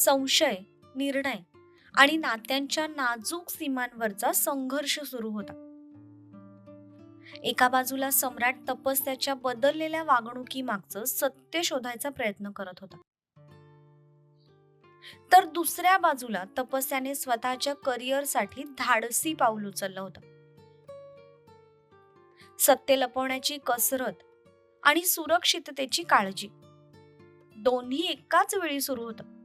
संशय निर्णय आणि नात्यांच्या नाजूक सीमांवरचा संघर्ष सुरू होता. एका बाजूला सम्राट तपस्याच्या बदललेल्या वागणुकीमागचं सत्य शोधायचा प्रयत्न करत होता. तर दुसऱ्या बाजूला तपस्याने स्वतःच्या करिअरसाठी धाडसी पाऊल उचललं होतं. सत्य लपवण्याची कसरत आणि सुरक्षिततेची काळजी दोन्ही एकाच वेळी सुरू होतं.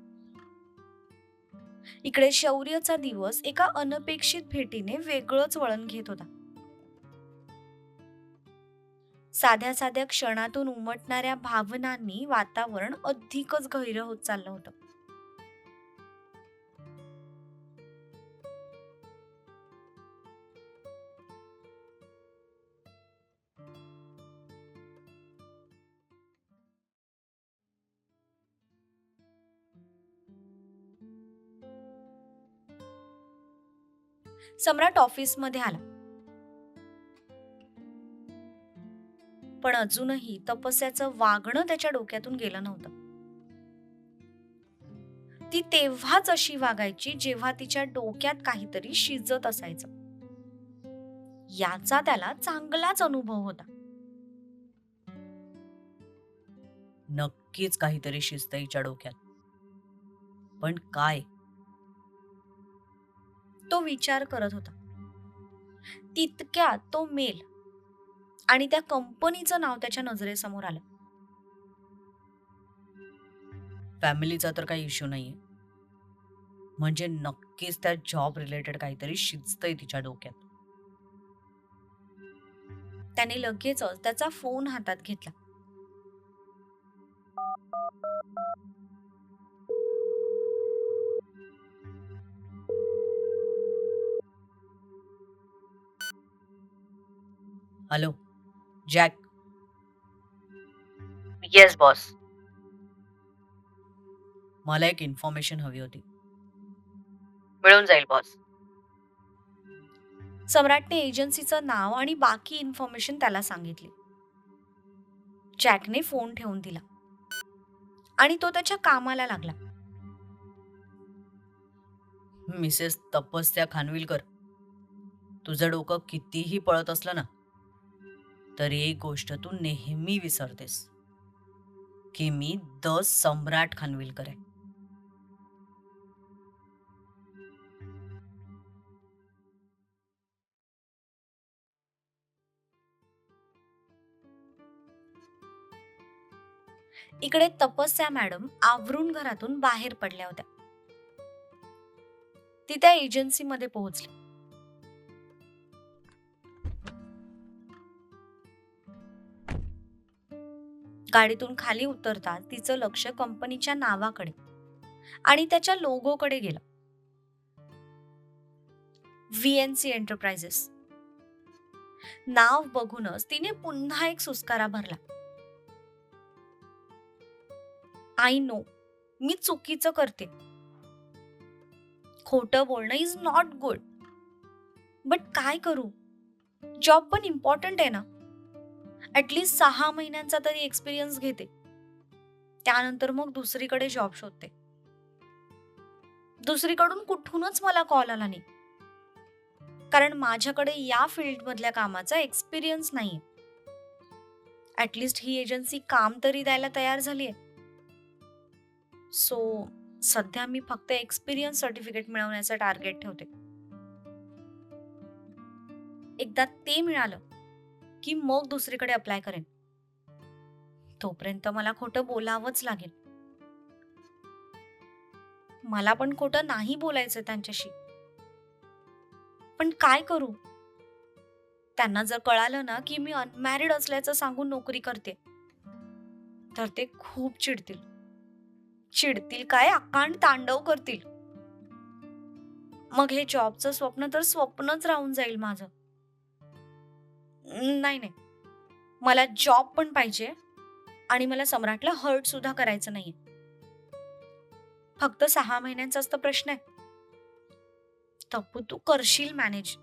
इकडे शौर्यचा दिवस एका अनपेक्षित भेटीने वेगळंच वळण घेत होता. साध्या साध्या क्षणातून उमटणाऱ्या भावनांनी वातावरण अधिकच गहिरं होत चाललं होतं. सम्राट ऑफिसमध्ये आला. पण अजूनही तपस्याचं वागणं त्याच्या डोक्यातून गेलं नव्हतं. ती तेव्हाच अशी वागायची जेव्हा तिच्या डोक्यात काहीतरी शिजत असायचं. याचा त्याला चांगलाच अनुभव होता. नक्कीच काहीतरी शिजत हिच्या डोक्यात. पण काय? तो विचार करत होता. तितक्यात तो मेल आणि त्या कंपनीचं नाव त्याच्या नजरेसमोर आलं. फॅमिलीचा तर काही इश्यू नाहीये. म्हणजे नक्कीच त्या जॉब रिलेटेड काहीतरी शिजतंय तिच्या डोक्यात. त्याने लगेचच त्याचा फोन हातात घेतला. Hello jack. येस बॉस मला एक इन्फॉर्मेशन हवी होती. मिळून जाईल बॉस सम्राटने एजन्सीचं नाव आणि बाकी इन्फॉर्मेशन त्याला सांगितली. जॅकने फोन ठेवून दिला. आणि तो त्याच्या कामाला लागला. मिसेस तपस्या खानविलकर तुझं डोकं कितीही पळत असलं ना तरी एक गोष्ट तू नेहमी विसरतेस. की मी द सम्राट खानविलकर आहे. इकडे तपस्या मॅडम आवरून घरातून बाहेर पडल्या होत्या. ती त्या एजन्सीमध्ये पोहोचली गाडीतून खाली उतरता तिचं लक्ष कंपनीच्या नावाकडे आणि त्याच्या लोगोकडे गेलं. व्हीएनसी एंटरप्राइजेस नाव बघूनच तिने पुन्हा एक सुस्कारा भरला. आय नो मी चुकीचं करते. खोटं बोलणं इज नॉट गुड बट काय करू? जॉब पण इम्पॉर्टंट आहे ना? ऍटलिस्ट सहा महिन्यांचा तरी एक्सपिरियन्स घेते. त्यानंतर मग दुसरीकडे जॉब शोधते. दुसरीकडून कुठूनच मला कॉल आला नाही. कारण माझ्याकडे या फील्डमधल्या कामाचा एक्सपिरियन्स नाही ॲटलिस्ट ही एजन्सी काम तरी द्यायला तयार झाली आहे सो सध्या मी फक्त एक्सपिरियन्स सर्टिफिकेट मिळवण्याचं टार्गेट ठेवते. एकदा ते मिळालं की मग दुसरीकडे अप्लाय करेन. तोपर्यंत मला खोटं बोलावंच लागेल. मला पण खोटं नाही बोलायचं त्यांच्याशी. पण काय करू? त्यांना जर कळालं ना की मी अनमॅरिड असल्याचं सांगून नोकरी करते तर ते खूप चिडतील. चिडतील काय? अकांड तांडव करतील. मग हे जॉबचं स्वप्न तर स्वप्नच राहून जाईल माझं. नाही नाही. मला जॉब पण पाहिजे आणि मला सम्राटला हर्ट सुद्धा करायचं नाही फक्त सहा महिन्यांचाच तर प्रश्न आहे. तप्पू तू करशील मॅनेज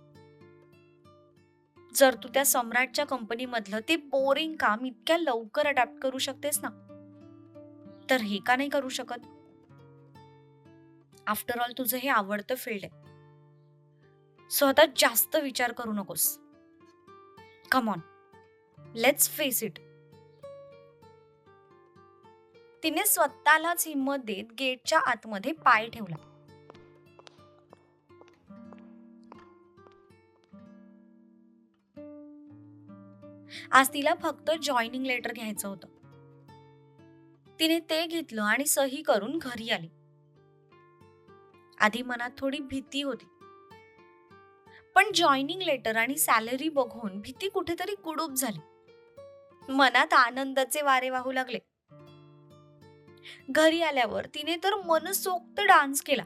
जर तू त्या सम्राटच्या कंपनीमधलं ते बोरिंग काम इतक्या लवकर अडॅप्ट करू शकतेस ना तर हे का नाही करू शकत? आफ्टर ऑल तुझं हे आवडतं फील्ड आहे. स्वतः जास्त विचार करू नकोस. Come on let's face it तिने स्वतःलाच हिंमत देत गेटच्या आतमध्ये पाय ठेवला. आज तिला फक्त जॉईनिंग लेटर घ्यायचं होतं. तिने ते घेतलं आणि सही करून घरी आली. आधी मनात थोडी भीती होती. पण जॉईनिंग लेटर आणि सॅलरी बघून भीती कुठेतरी कुडूप झाली. मनात आनंदाचे वारे वाहू लागले. घरी आल्यावर तिने तर मनसोक्त डान्स केला.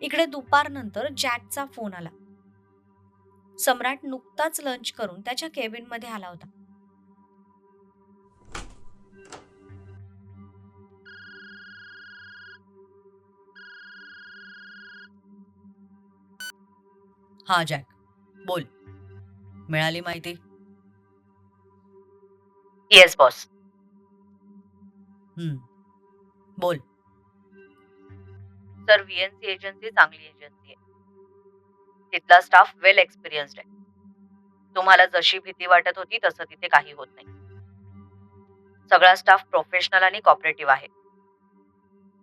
इकडे दुपारनंतर जॅकचा फोन आला. सम्राट नुकताच लंच करून त्याच्या केबिनमध्ये आला होता. हा जॅक. बोल. मिळाली माहिती? येस बॉस हम्म. बोल. तर व्हीएनसी एजन्सी चांगली एजन्सी आहे. तिथला स्टाफ वेल एक्सपिरियन्स्ड आहे. तुम्हाला जशी भीती वाटत होती तसं तिथे काही होत नाही. सगळा स्टाफ प्रोफेशनल आणि कॉपरेटिव्ह आहे.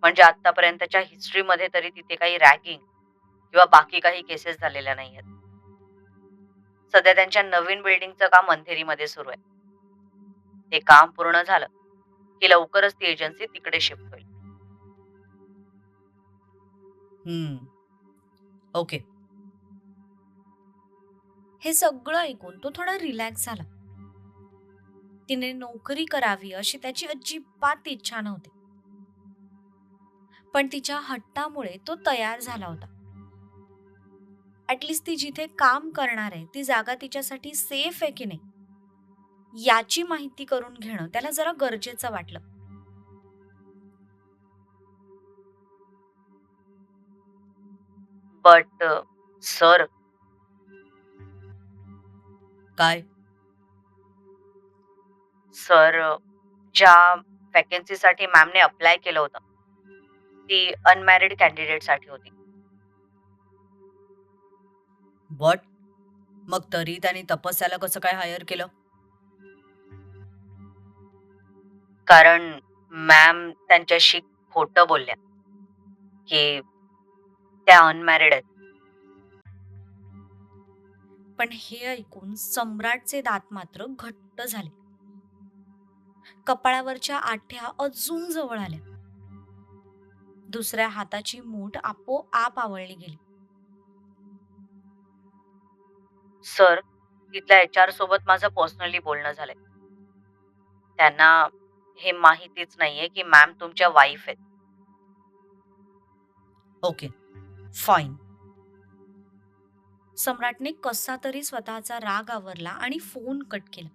म्हणजे आतापर्यंतच्या हिस्ट्रीमध्ये तरी तिथे काही रॅगिंग किंवा बाकी काही केसेस झालेल्या नाही आहेत. सध्या त्यांच्या नवीन बिल्डिंगचं काम अंधेरीमध्ये सुरू आहे. ते काम पूर्ण झालं की लवकरच ती एजन्सी तिकडे शिफ्ट होईल. हम्म. ओके. हे सगळं ऐकून तो थोडा रिलॅक्स झाला. तिने नोकरी करावी अशी त्याची अजिबात इच्छा नव्हती. पण तिच्या हट्टामुळे तो तयार झाला होता. ऍटलिस्ट ती जिथे काम करणार आहे ती जागा तिच्यासाठी सेफ आहे की नाही? याची माहिती करून घेणं त्याला जरा गरजेचं वाटलं. But sir. काय? सर ज्या वॅकन्सीसाठी मॅमने अप्लाय केलं होतं ती अनमॅरिड कॅन्डिडेटसाठी होती. व्हॉट मग तरी त्यांनी तपस्याला कसं काय हायर केलं? कारण मॅम त्यांच्याशी खोटं बोलल्या. की त्या अनमॅरिड आहेत. पण हे ऐकून सम्राटचे दात मात्र घट्ट झाले. कपाळावरच्या आठ्या अजून जवळ आल्या. दुसऱ्या हाताची मूठ आपोआप आवळली गेली. सर तिथल्या एच आर सोबत माझं पर्सनली बोलणं झालंय. त्यांना हे माहितीच नाहीये की मॅम तुमच्या वाईफ आहेत. ओके फाईन सम्राटने कसा तरी स्वतःचा राग आवरला आणि फोन कट केला.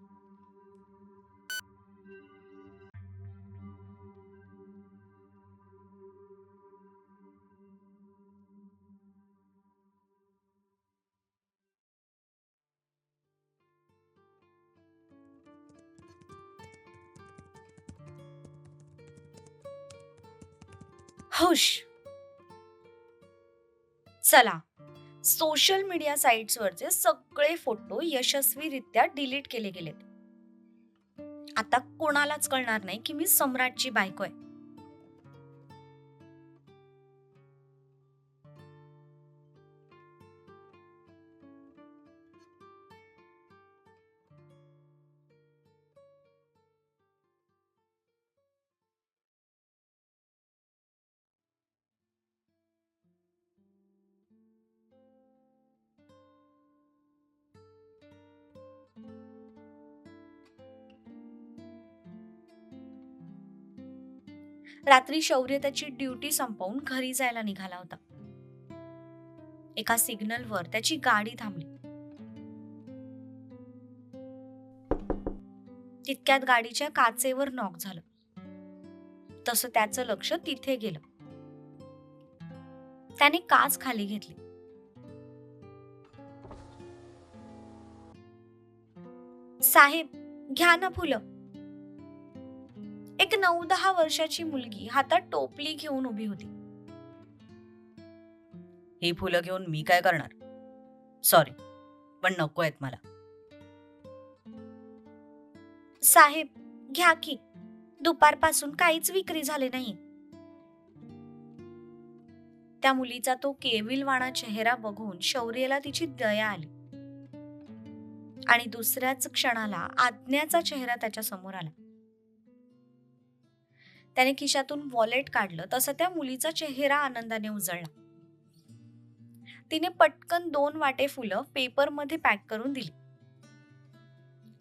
हुश! चला. सोशल मीडिया साईट्सवरचे सगळे फोटो यशस्वीरित्या डिलीट केले गेलेत. आता कोणालाच कळणार नाही की मी सम्राटची बायको आहे. रात्री शौर्य त्याची ड्युटी संपवून घरी जायला निघाला होता. एका सिग्नलवर त्याची गाडी थांबली. तितक्यात गाडीच्या काचेवर नॉक झालं. तसं त्याचं लक्ष तिथे गेलं. त्याने काच खाली घेतली. साहेब घ्या ना फुलं. नऊ दहा वर्षाची मुलगी हातात टोपली घेऊन उभी होती. ही फुलं घेऊन मी काय करणार? सॉरी पण नको आहेत मला. साहेब घ्या की. दुपारपासून काहीच विक्री झाले नाही त्या मुलीचा तो केविलवाणा चेहरा बघून शौर्यला तिची दया आली. आणि दुसऱ्याच क्षणाला आज्ञाचा चेहरा त्याच्यासमोर आला. त्याने खिशातून वॉलेट काढलं. तसं त्या मुलीचा चेहरा आनंदाने उजळला. तिने पटकन दोन वाटे फुलं पेपरमध्ये पॅक करून दिली.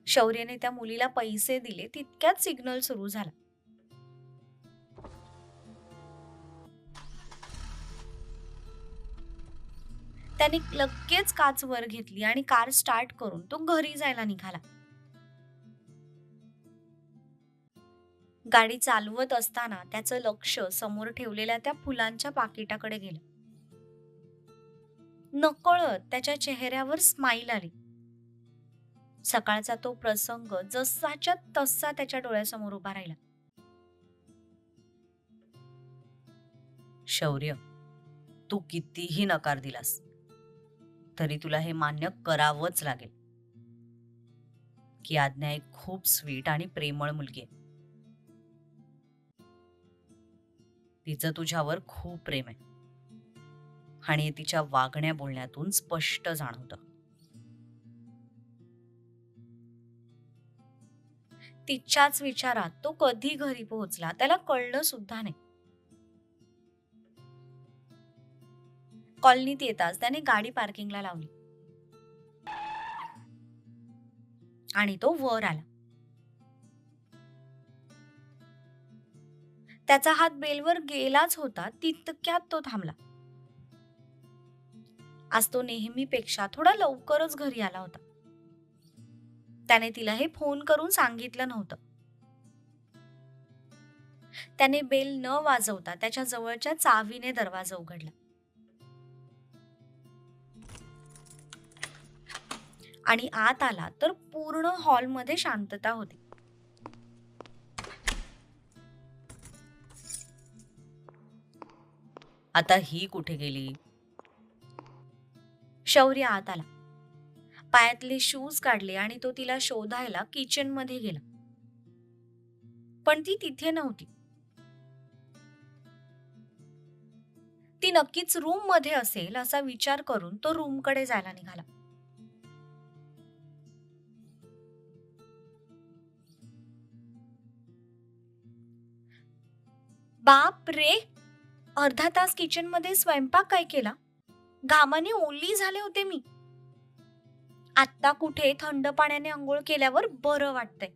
शौर्यने त्या मुलीला पैसे दिले. तितक्यात सिग्नल सुरू झाला. त्याने लगेच काच वर घेतली आणि कार स्टार्ट करून तो घरी जायला निघाला. गाडी चालवत असताना त्याचं लक्ष समोर ठेवलेल्या त्या फुलांच्या पाकिटाकडे गेलं. नकळत त्याच्या चेहऱ्यावर स्माईल आली. सकाळचा तो प्रसंग जसाच्या तसा त्याच्या डोळ्यासमोर उभा राहिला. शौर्य तू कितीही नकार दिलास तरी तुला हे मान्य करावंच लागेल. की आज्ञा एक खूप स्वीट आणि प्रेमळ मुलगी आहे. तिचं तुझ्यावर खूप प्रेम आहे. आणि तिच्या वागण्या बोलण्यातून स्पष्ट जाणवतं. तिच्याच विचारात तो कधी घरी पोहोचला त्याला कळलं सुद्धा नाही. कॉलनीत येताच त्याने गाडी पार्किंगला लावली. आणि तो वर आला. त्याचा हात बेलवर गेलाच होता तितक्यात तो थांबला. आज तो नेहमीपेक्षा थोडा लवकरच घरी आला होता. त्याने तिला हे फोन करून सांगितलं नव्हतं. त्याने बेल न वाजवता त्याच्या जवळच्या चावीने दरवाजा उघडला. आणि आत आला तर पूर्ण हॉलमध्ये शांतता होती. आता ही कुठे गेली? शौर्य आत आला. पायातले शूज काढले आणि तो तिला शोधायला किचनमध्ये गेला. पण ती तिथे नव्हती. ती नक्कीच रूममध्ये असेल असा विचार करून तो रूमकडे जायला निघाला. बाप रे! अर्धा तास किचनमध्ये स्वयंपाक काय केला? घामाने ओली झाले होते मी. आत्ता कुठे थंड पाण्याने आंघोळ केल्यावर बरं वाटतंय.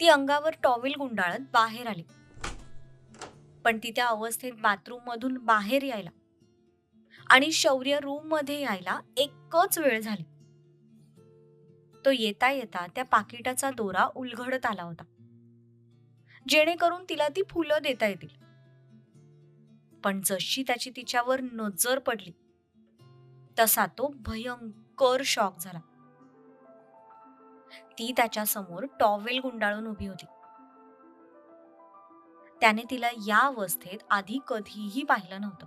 ती अंगावर टॉवेल गुंडाळत बाहेर आली. पण ती त्या अवस्थेत बाथरूम मधून बाहेर यायला आणि शौर्य रूममध्ये यायला एकच वेळ झाली. तो येता येता त्या पाकिटाचा दोरा उलघडत आला होता. जेणेकरून तिला ती फुलं देता येतील. पण जशी त्याची तिच्यावर नजर पडली तसा तो भयंकर शॉक झाला. ती त्याच्यासमोर टॉवेल गुंडाळून उभी होती. त्याने तिला या अवस्थेत आधी कधीही पाहिलं नव्हतं.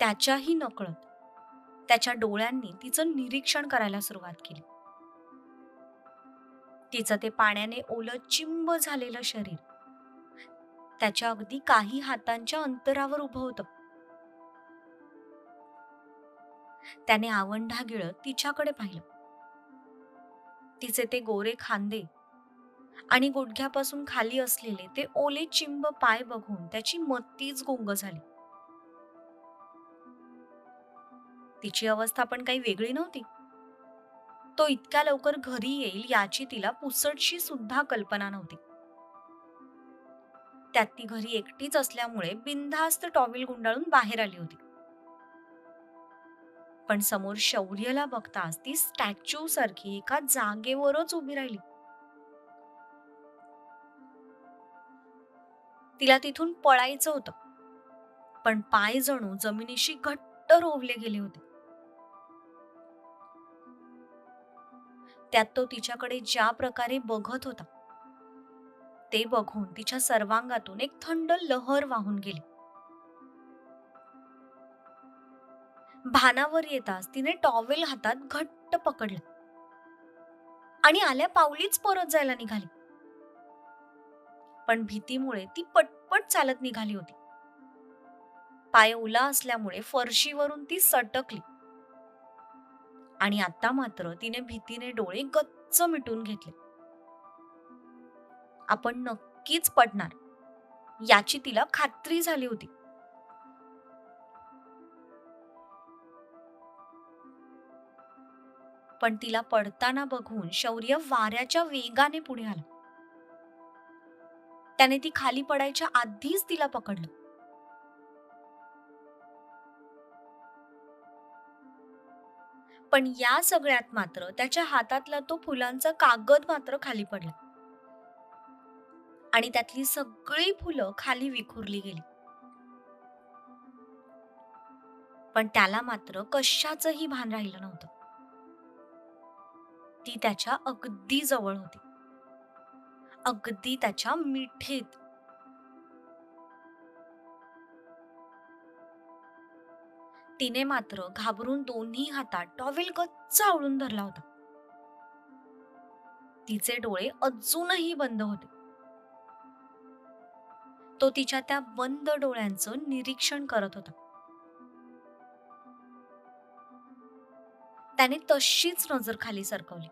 त्याच्याही नकळत त्याच्या डोळ्यांनी तिचं निरीक्षण करायला सुरुवात केली. तिचं ते पाण्याने ओलं चिंब झालेलं शरीर. त्याच्या अगदी काही हातांच्या अंतरावर उभं होतं. त्याने आवंढा गिळत तिच्याकडे पाहिलं. तिचे ते गोरे खांदे आणि गुडघ्यापासून खाली असलेले ते ओले चिंब पाय बघून त्याची मत्तीच गुंग झाली. तिची अवस्था पण काही वेगळी नव्हती. तो इतक्या लवकर घरी येईल याची तिला पुसटशी सुद्धा कल्पना नव्हती. त्यात ती घरी एकटीच असल्यामुळे बिनधास्त टॉवेल गुंडाळून बाहेर आली होती. पण समोर शौर्यला बघताच ती स्टॅच्यू सारखी एका जागेवरच उभी राहिली. तिला तिथून पळायचं होतं. पण पाय जणू जमिनीशी घट्ट रोवले गेले होते. त्यात तो तिच्याकडे ज्या प्रकारे बघत होता ते बघून तिच्या सर्वांगातून एक थंड लहर वाहून गेली. भानावर येताच तिने टॉवेल हातात घट्ट पकडलं आणि आल्या पावलीच परत जायला निघाली. पण भीतीमुळे ती पटपट चालत निघाली होती. पाय ओला असल्यामुळे फरशीवरून ती सटकली. आणि आता मात्र तिने भीतीने डोळे गच्च मिटून घेतले. आपण नक्कीच पडणार. याची तिला खात्री झाली होती. पण तिला पडताना बघून शौर्य वाऱ्याच्या वेगाने पुढे आला. त्याने ती खाली पडायच्या आधीच तिला पकडलं. पण या सगळ्यात मात्र त्याच्या हातातला तो फुलांचा कागद मात्र खाली पडला. आणि त्यातली सगळी फुलं खाली विखुरली गेली. पण त्याला मात्र कशाचंही भान राहिलं नव्हतं. ती त्याच्या अगदी जवळ होती. अगदी त्याच्या मिठीत. तिने मात्र घाबरून दोन्ही हातात टॉवेल गच्च आवळून धरला होता. तिचे डोळे अजूनही बंद होते. तो तिच्या त्या बंद डोळ्यांचं निरीक्षण करत होता. त्याने तशीच नजर खाली सरकवली.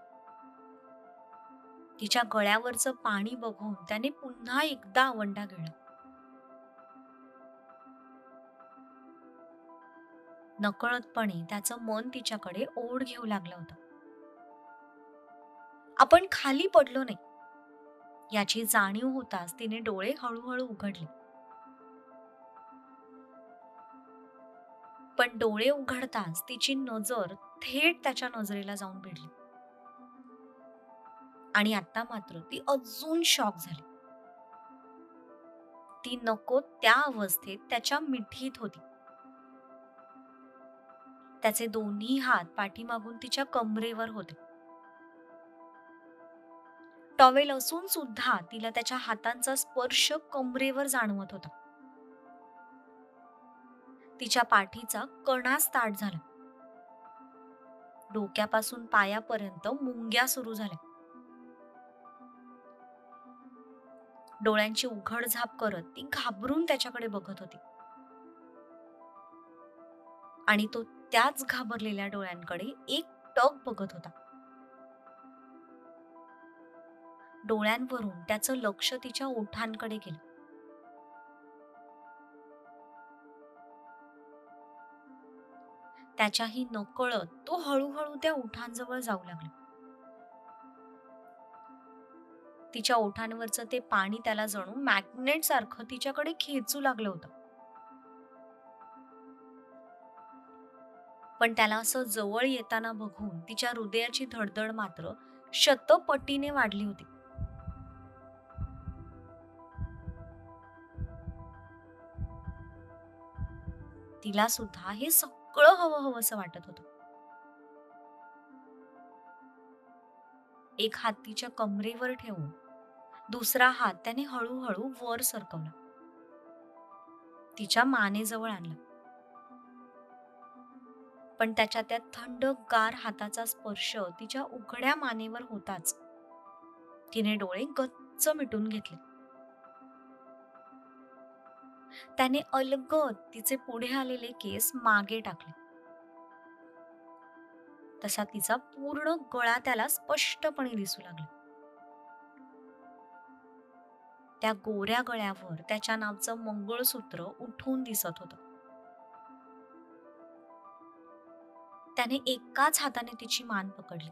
तिच्या गळ्यावरचं पाणी बघून त्याने पुन्हा एकदा आवंडा गिळला नकळतपणे त्याचं मन तिच्याकडे ओढ घेऊ लागलं होतं. आपण खाली पडलो नाही. याची जाणीव होताच तिने डोळे हळूहळू उघडले. पण डोळे उघडताच तिची नजर थेट त्याच्या नजरेला जाऊन भिडली आणि आता मात्र ती अजून शॉक झाली. ती नको त्या अवस्थेत त्याच्या मिठीत होती. त्याचे दोन्ही हात पाठीमागून तिच्या कमरेवर होते. टॉवेल असून सुद्धा तिला त्याच्या हातांचा स्पर्श कमरेवर जाणवत होता. तिच्या पाठीचा कणाच ताट झाला. डोक्यापासून पायापर्यंत मुंग्या सुरू झाल्या. डोळ्यांची उघडझाप करत ती घाबरून त्याच्याकडे बघत होती. आणि तो त्याच घाबरलेल्या डोळ्यांकडे एक टक बघत होता. डोळ्यांवरून त्याचं लक्ष तिच्या ओठांकडे गेलं. त्याच्याही नकळत तो हळूहळू त्या ओठांजवळ जाऊ लागला. तिच्या ओठांवरचं ते पाणी त्याला जणू मॅग्नेट सारखं तिच्याकडे खेचू लागलं होतं. पण त्याला असं जवळ येताना बघून तिच्या हृदयाची धडधड मात्र शतपटीने वाढली होती. तिला सुद्धा हे सगळं हवं असं वाटत होतं. एक हात तिच्या कमरेवर ठेवून दुसरा हात त्याने हळूहळू वर सरकवला. तिच्या मानेजवळ आणला. पण त्याच्या त्या थंड गार हाताचा स्पर्श तिच्या उघड्या मानेवर होताच. तिने डोळे गच्च मिटून घेतले. त्याने अलगद तिचे पुढे आलेले केस मागे टाकले. तसा तिचा पूर्ण गळा त्याला स्पष्टपणे दिसू लागला. त्या गोऱ्या गळ्यावर त्याच्या नावचं मंगळसूत्र उठून दिसत होतं. त्याने एकाच हाताने तिची मान पकडली.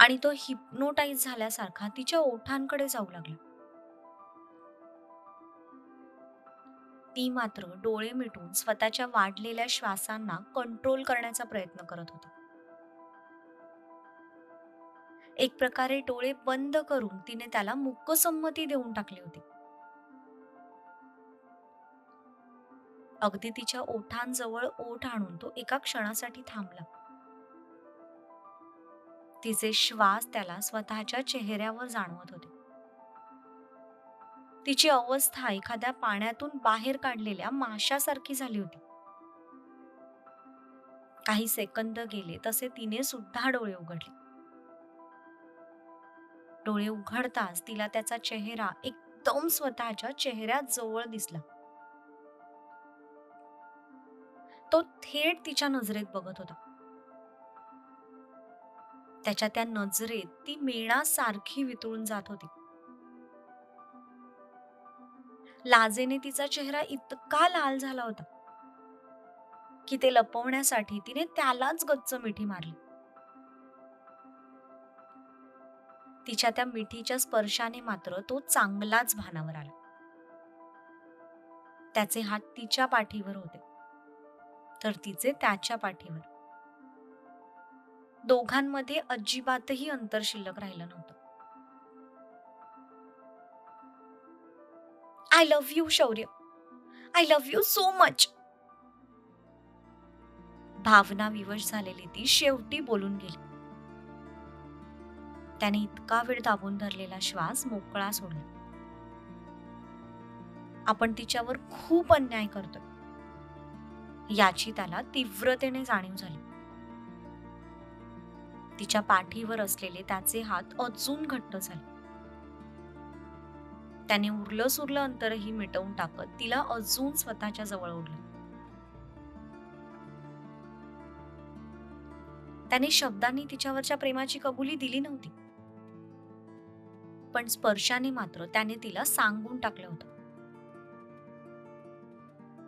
आणि तो हिप्नोटाईज झाल्यासारखा तिच्या ओठांकडे जाऊ लागला. ती मात्र डोळे मिटून स्वतःच्या वाढलेल्या श्वासांना कंट्रोल करण्याचा प्रयत्न करत होता. एक प्रकारे डोळे बंद करून तिने त्याला मुक्कसंमती देऊन टाकली होती. अगदी तिच्या ओठांजवळ ओठ आणून तो एका क्षणासाठी थांबला. तिचे श्वास त्याला स्वतःच्या चेहऱ्यावर जाणवत होते. तिची अवस्था एखाद्या पाण्यातून बाहेर काढलेल्या माशासारखी झाली होती. काही सेकंद गेले तसे तिने सुद्धा डोळे उघडले. डोळे उघडताच तिला त्याचा चेहरा एकदम स्वतःच्या चेहऱ्यात जवळ दिसला. तो थेट तिच्या नजरेत बघत होता. त्याच्या त्या नजरेत ती मेणासारखी वितळून जात होती. लाजेने तिचा चेहरा इतका लाल झाला होता की ते लपवण्यासाठी तिने त्यालाच गच्च मिठी मारली. तिच्या त्या मिठीच्या स्पर्शाने मात्र तो चांगलाच भानावर आला. त्याचे हात तिच्या पाठीवर होते. तर तिचे त्याच्या पाठीवर. दोघांमध्ये अजिबातही अंतर शिल्लक राहिलं नव्हतं. I love you Shaurya. I love you so much भावना विवश झालेली ती शेवटी बोलून गेली. त्याने इतका वेळ दाबून धरलेला श्वास मोकळा सोडला. आपण तिच्यावर खूप अन्याय करतोय. याची त्याला तीव्रतेने जाणीव झाली. तिच्या पाठीवर असलेले त्याचे हात अजून घट्ट झाले. त्याने उरलं सुरलं अंतरही मिटवून टाकत तिला अजून स्वतःच्या जवळ ओढलं. त्याने शब्दांनी तिच्यावरच्या प्रेमाची कबुली दिली नव्हती. पण स्पर्शाने मात्र त्याने तिला सांगून टाकलं होतं.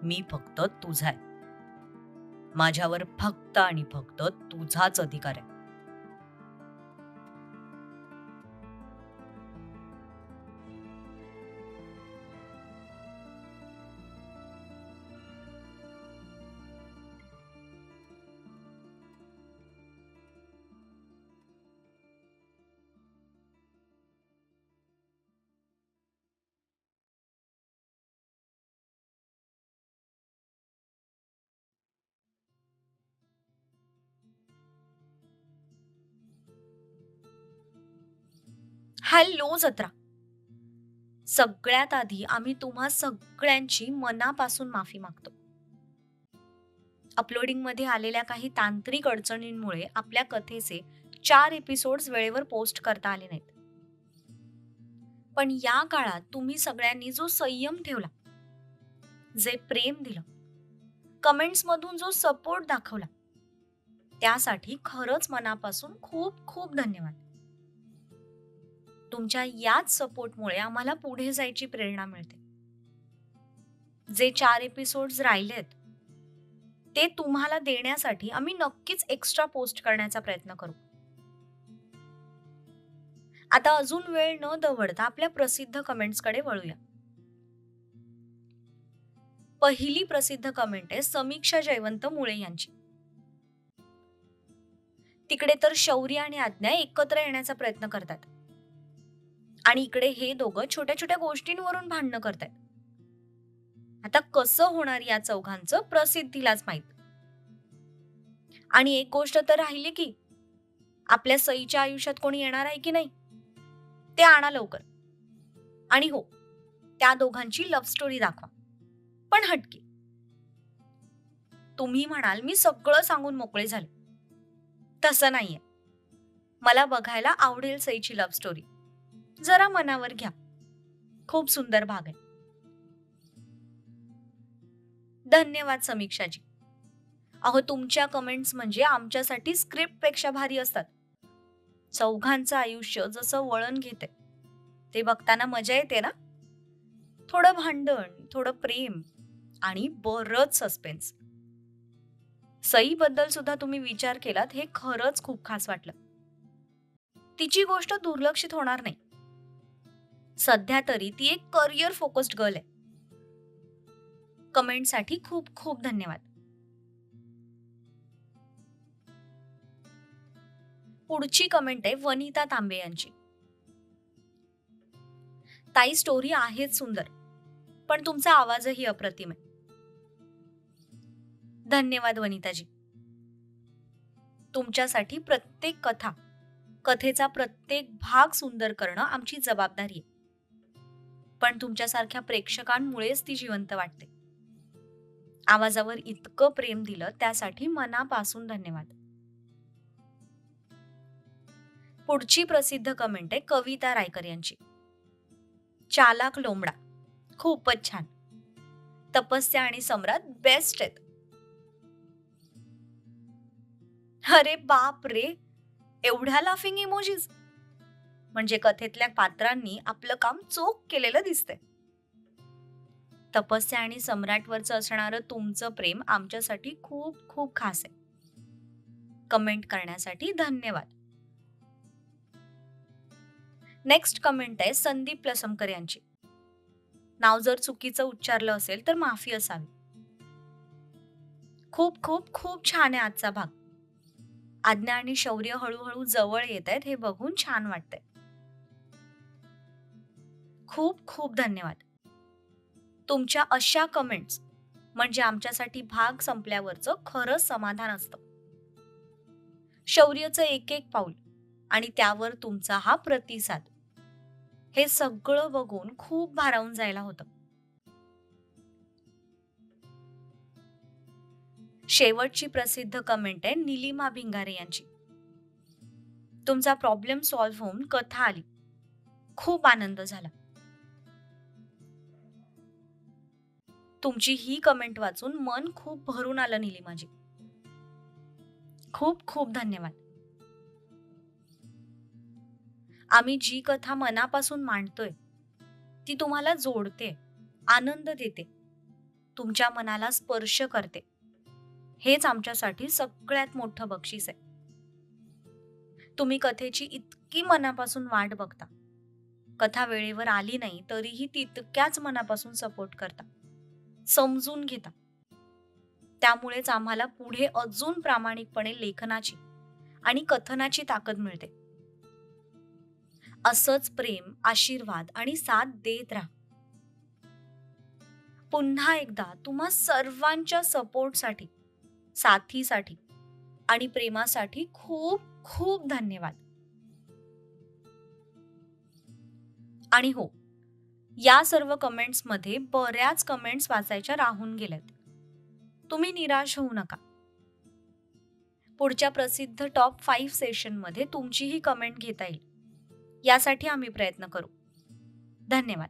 मी फक्त तुझा आहे. माझ्यावर फक्त आणि फक्त तुझाच अधिकार आहे. हॅलो जत्रा सगळ्यात आधी आम्ही तुम्हा सगळ्यांची मनापासून माफी मागतो. अपलोडिंगमध्ये आलेल्या काही तांत्रिक अडचणींमुळे आपल्या कथेचे चार एपिसोड्स वेळेवर पोस्ट करता आले नाहीत. पण या काळात तुम्ही सगळ्यांनी जो संयम ठेवला जे प्रेम दिलं कमेंट्स मधून जो सपोर्ट दाखवला त्यासाठी खरंच मनापासून खूप खूप धन्यवाद. तुमच्या याच सपोर्टमुळे आम्हाला पुढे जायची प्रेरणा मिळते. जे चार एपिसोड्स राहिलेत ते तुम्हाला देण्यासाठी आम्ही नक्कीच एक्स्ट्रा पोस्ट करण्याचा प्रयत्न करू. आता अजून वेळ न दवडता आपल्या प्रसिद्ध कमेंट्सकडे वळूया. पहिली प्रसिद्ध कमेंट आहे समीक्षा जयवंत मुळे यांची. तिकडे तर शौर्य आणि आज्ञा एकत्र येण्याचा प्रयत्न करतात. आणि इकडे हे दोघं छोट्या छोट्या गोष्टींवरून भांडणं करतायत. आता कसं होणार या चौघांचं प्रसिद्धीलाच माहीत. आणि एक गोष्ट तर राहिली की आपल्या सईच्या आयुष्यात कोणी येणार आहे की नाही? ते आणा लवकर. आणि हो त्या दोघांची लव्ह स्टोरी दाखवा. पण हटके. तुम्ही म्हणाल मी सगळं सांगून मोकळे झाले. तसं नाहीये. मला बघायला आवडेल सईची लव्ह स्टोरी जरा मनावर घ्या. खूप सुंदर भाग आहे. धन्यवाद समीक्षाजी. अहो तुमच्या कमेंट्स म्हणजे आमच्यासाठी स्क्रिप्टपेक्षा भारी असतात. चौघांचं आयुष्य जसं वळण घेते ते बघताना मजा येते ना? थोडं भांडण थोडं प्रेम आणि बरच सस्पेन्स सईबद्दल सुद्धा तुम्ही विचार केलात हे खरंच खूप खास वाटलं. तिची गोष्ट दुर्लक्षित होणार नाही. सध्या तरी ती एक करिअर फोकस्ड गर्ल आहे. कमेंटसाठी खूप खूप धन्यवाद. पुढची कमेंट आहे वनिता तांबे यांची. ताई स्टोरी आहेच सुंदर पण तुमचा आवाजही अप्रतिम आहे. धन्यवाद वनिताजी. तुमच्यासाठी प्रत्येक कथा कथेचा प्रत्येक भाग सुंदर करणं आमची जबाबदारी आहे. पण तुमच्यासारख्या प्रेक्षकांमुळेच ती जिवंत वाटते. आवाजावर इतकं प्रेम दिलं त्यासाठी मनापासून धन्यवाद. पुढची प्रसिद्ध कमेंट आहे कविता रायकर यांची. चालाक लोंबडा खूपच छान. तपस्या आणि सम्राट बेस्ट आहेत. अरे बाप रे! एवढ्या लाफिंग इमोजीज म्हणजे कथेतल्या पात्रांनी आपलं काम चोख केलेलं दिसतंय. तपस्या आणि सम्राटवरचं असणारं तुमचं प्रेम आमच्यासाठी खूप खूप खास आहे. कमेंट करण्यासाठी धन्यवाद. नेक्स्ट कमेंट आहे संदीप लसमकर यांची. नाव जर चुकीचं उच्चारलं असेल तर माफी असावी. खूप खूप खूप छान आहे आजचा भाग. आज्ञा आणि शौर्य हळूहळू जवळ येत आहेत हे बघून छान वाटतंय. खूप खूप धन्यवाद. तुमच्या अशा कमेंट्स म्हणजे आमच्यासाठी भाग संपल्यावरचं खरं समाधान असतं. शौर्यचं एक एक पाऊल आणि त्यावर तुमचा हा प्रतिसाद. हे सगळं बघून खूप भारावून जायला होतं. शेवटची प्रसिद्ध कमेंट आहे निलिमा भिंगारे यांची. तुमचा प्रॉब्लेम सॉल्व्ह होऊन कथा आली. खूप आनंद झाला. तुमची ही कमेंट वाचून मन खूप भरून आलं निलिमाजी खूप खूप धन्यवाद. आम्ही जी कथा मनापासून मांडतोय ती तुम्हाला जोडते आनंद देते तुमच्या मनाला स्पर्श करते. हेच आमच्यासाठी सगळ्यात मोठं बक्षीस आहे. तुम्ही कथेची इतकी मनापासून वाट बघता. कथा वेळेवर आली नाही तरीही तितक्याच मनापासून सपोर्ट करता. समजून घेता. त्यामुळेच आम्हाला पुढे अजून प्रामाणिकपणे लेखनाची आणि कथनाची ताकद मिळते. असंच प्रेम आशीर्वाद आणि साथ देत राहा. पुन्हा एकदा तुम्हा सर्वांच्या सपोर्टसाठी साथीसाठी आणि प्रेमासाठी खूप खूप धन्यवाद. आणि हो या सर्व कमेंट्समध्ये बऱ्याच कमेंट्स वाचायच्या राहून गेल्यात. तुम्ही निराश होऊ नका. पुढच्या प्रसिद्ध टॉप फाईव्ह सेशनमध्ये तुमचीही कमेंट घेता येईल. यासाठी आम्ही प्रयत्न करू. धन्यवाद.